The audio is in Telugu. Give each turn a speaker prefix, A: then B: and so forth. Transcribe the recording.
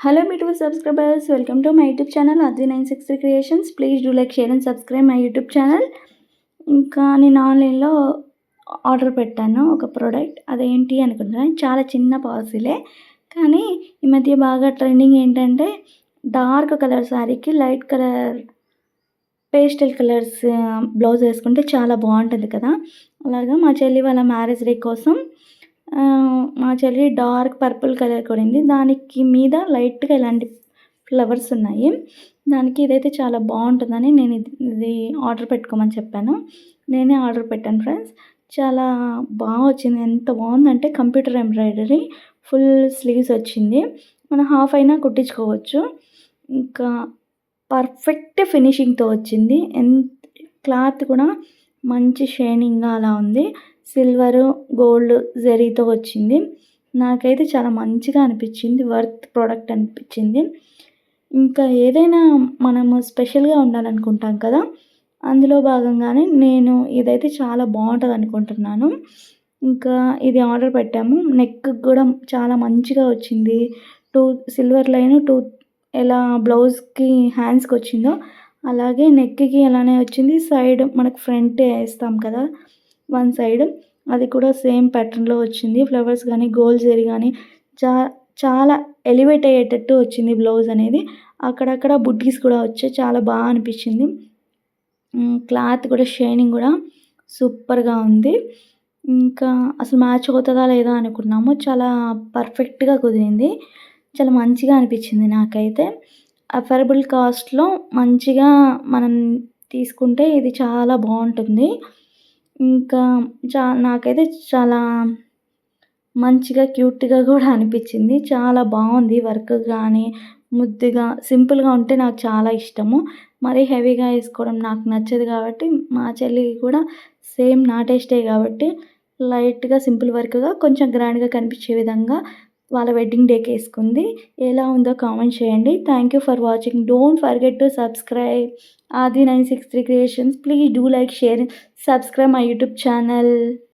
A: Hello beautiful subscribers welcome to my YouTube channel Advi nine six three creations please do like share and subscribe my YouTube channel ఇంకా నేను ఆన్లైన్లో ఆర్డర్ పెట్టాను ఒక ప్రోడక్ట్ అదేంటి అనుకుంటున్నాను చాలా చిన్న పార్సిలే కానీ ఈ మధ్య బాగా ట్రెండింగ్ ఏంటంటే డార్క్ కలర్ శారీకి light colour pastel colours blouse వేసుకుంటే చాలా బాగుంటుంది కదా. అలాగా మా చెల్లి వాళ్ళ మ్యారేజ్ డే కోసం మా చెల్లి డార్క్ పర్పుల్ కలర్ కొనింది. దానికి మీద లైట్గా ఇలాంటి ఫ్లవర్స్ ఉన్నాయి. దానికి ఇదైతే చాలా బాగుంటుందని నేను ఇది ఇది ఆర్డర్ పెట్టుకోమని చెప్పాను. నేనే ఆర్డర్ పెట్టాను ఫ్రెండ్స్. చాలా బాగా వచ్చింది. ఎంత బాగుందంటే కంప్యూటర్ ఎంబ్రాయిడరీ ఫుల్ స్లీవ్స్ వచ్చింది. మనం హాఫ్ అయినా కుట్టించుకోవచ్చు. ఇంకా పర్ఫెక్ట్ ఫినిషింగ్తో వచ్చింది. ఎంత క్లాత్ కూడా మంచి షైనింగ్గా అలా ఉంది. సిల్వరు గోల్డ్ జరీతో వచ్చింది. నాకైతే చాలా మంచిగా అనిపించింది వర్త్ ప్రోడక్ట్ అనిపించింది. ఇంకా ఏదైనా మనము స్పెషల్గా ఉండాలనుకుంటాం కదా అందులో భాగంగానే నేను ఇదైతే చాలా బాగుంటుంది అనుకుంటున్నాను. ఇంకా ఇది ఆర్డర్ పెట్టాము. నెక్ కూడా చాలా మంచిగా వచ్చింది. టూ సిల్వర్ లైన్ టూ ఎలా బ్లౌజ్కి హ్యాండ్స్కి వచ్చిందో అలాగే నెక్కి అలానే వచ్చింది. సైడ్ మనకు ఫ్రంట్ వేస్తాం కదా వన్ సైడ్. అది కూడా సేమ్ ప్యాటర్న్లో వచ్చింది. ఫ్లవర్స్ కానీ గోల్డ్ జరీ కానీ చా చాలా ఎలివేట్ అయ్యేటట్టు వచ్చింది బ్లౌజ్ అనేది. అక్కడక్కడ బుడ్డీస్ కూడా వచ్చాయి. చాలా బాగా అనిపించింది. క్లాత్ కూడా షైనింగ్ కూడా సూపర్గా ఉంది. ఇంకా అసలు మ్యాచ్ అవుతుందా లేదా అనుకున్నాము. చాలా పర్ఫెక్ట్గా కుదిరింది. చాలా మంచిగా అనిపించింది నాకైతే. అఫర్డబుల్ కాస్ట్లో మంచిగా మనం తీసుకుంటే ఇది చాలా బాగుంటుంది. ఇంకా చా నాకైతే చాలా మంచిగా క్యూట్గా కూడా అనిపించింది. చాలా బాగుంది వర్క్ కానీ ముద్దుగా సింపుల్గా ఉంటే నాకు చాలా ఇష్టము. మరీ హెవీగా వేసుకోవడం నాకు నచ్చదు కాబట్టి మా చెల్లికి కూడా సేమ్ నా టేస్టే కాబట్టి లైట్గా సింపుల్ వర్క్గా కొంచెం గ్రాండ్గా కనిపించే విధంగా వాళ్ళ వెడ్డింగ్ డేకి వేసుకుంది. ఎలా ఉందో కామెంట్ చేయండి. Thank you for watching don't forget to subscribe Aadi nine six three creations please do like share subscribe my YouTube channel